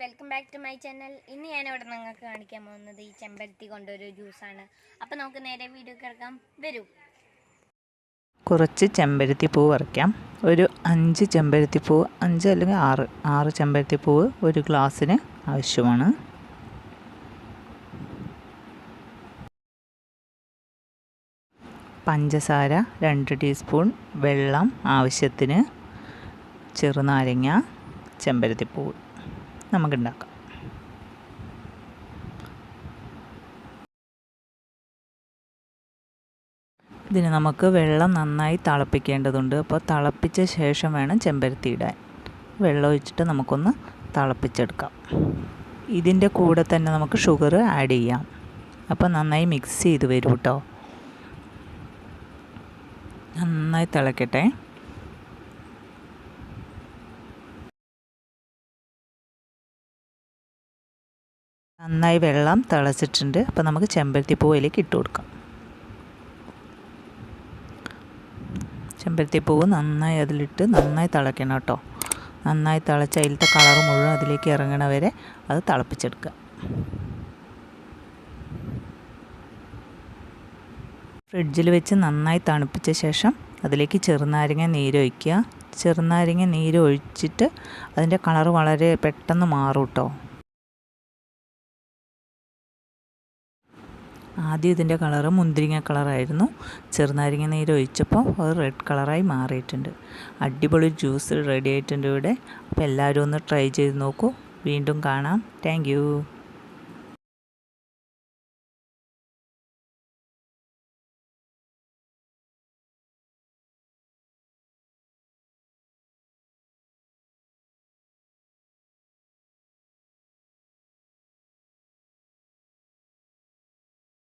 Welcome back to my channel. ഇന്ന് ഞാൻ ഇവിടെ നിങ്ങൾക്ക് കാണിക്കാൻ പോകുന്നത് ഈ ചെമ്പരത്തി കൊണ്ടൊരു ജ്യൂസാണ്. അപ്പോൾ നമുക്ക് നേരെ വീഡിയോ കിടക്കാം. വരൂ. കുറച്ച് ചെമ്പരത്തി പൂവ് വറക്കാം ഒരു അഞ്ച് ചെമ്പരത്തി പൂവ് അഞ്ച് അല്ലെങ്കിൽ ആറ് ആറ് ചെമ്പരത്തി പൂവ് ഒരു ഗ്ലാസ്സിന് ആവശ്യമാണ്. പഞ്ചസാര രണ്ട് ടീസ്പൂൺ വെള്ളം ആവശ്യത്തിന് ചെറുനാരങ്ങ ചെമ്പരത്തിപ്പൂവ് നമുക്കുണ്ടാക്കാം. ഇതിന് നമുക്ക് വെള്ളം നന്നായി തിളപ്പിക്കേണ്ടതുണ്ട്. അപ്പോൾ തിളപ്പിച്ച ശേഷം വേണം ചെമ്പരത്തി ഇടാൻ വെള്ളം ഒഴിച്ചിട്ട് നമുക്കൊന്ന് തിളപ്പിച്ചെടുക്കാം. ഇതിന്റെ കൂടെ തന്നെ നമുക്ക് ഷുഗർ ആഡ് ചെയ്യാം. അപ്പോൾ നന്നായി മിക്സ് ചെയ്ത് വരും കേട്ടോ. നന്നായി തിളക്കട്ടെ. നന്നായി വെള്ളം തിളച്ചിട്ടുണ്ട്. അപ്പോൾ നമുക്ക് ചെമ്പരത്തി പൂവിലേക്ക് ഇട്ട് കൊടുക്കാം. ചെമ്പരത്തി പൂവ് നന്നായി അതിലിട്ട് നന്നായി തിളയ്ക്കണം കേട്ടോ. നന്നായി തിളച്ച് അതിലത്തെ കളർ മുഴുവൻ അതിലേക്ക് ഇറങ്ങണ വരെ അത് തിളപ്പിച്ചെടുക്കുക. ഫ്രിഡ്ജിൽ വെച്ച് നന്നായി തണുപ്പിച്ച ശേഷം അതിലേക്ക് ചെറുനാരങ്ങ നീരൊഴിക്കുക ചെറുനാരങ്ങ നീര് ഒഴിച്ചിട്ട് അതിന്റെ കളർ വളരെ പെട്ടെന്ന് മാറും കേട്ടോ. ആദ്യം ഇതിന്റെ കളറ് മുന്തിരിങ്ങ കളറായിരുന്നു. ചെറുനാരങ്ങ നീര് ഒഴിച്ചപ്പോൾ അത് റെഡ് കളറായി മാറിയിട്ടുണ്ട്. അടിപൊളി ജ്യൂസ് റെഡി ആയിട്ടുണ്ട് ഇവിടെ. അപ്പോൾ എല്ലാവരും ഒന്ന് ട്രൈ ചെയ്ത് നോക്കൂ. വീണ്ടും കാണാം. താങ്ക്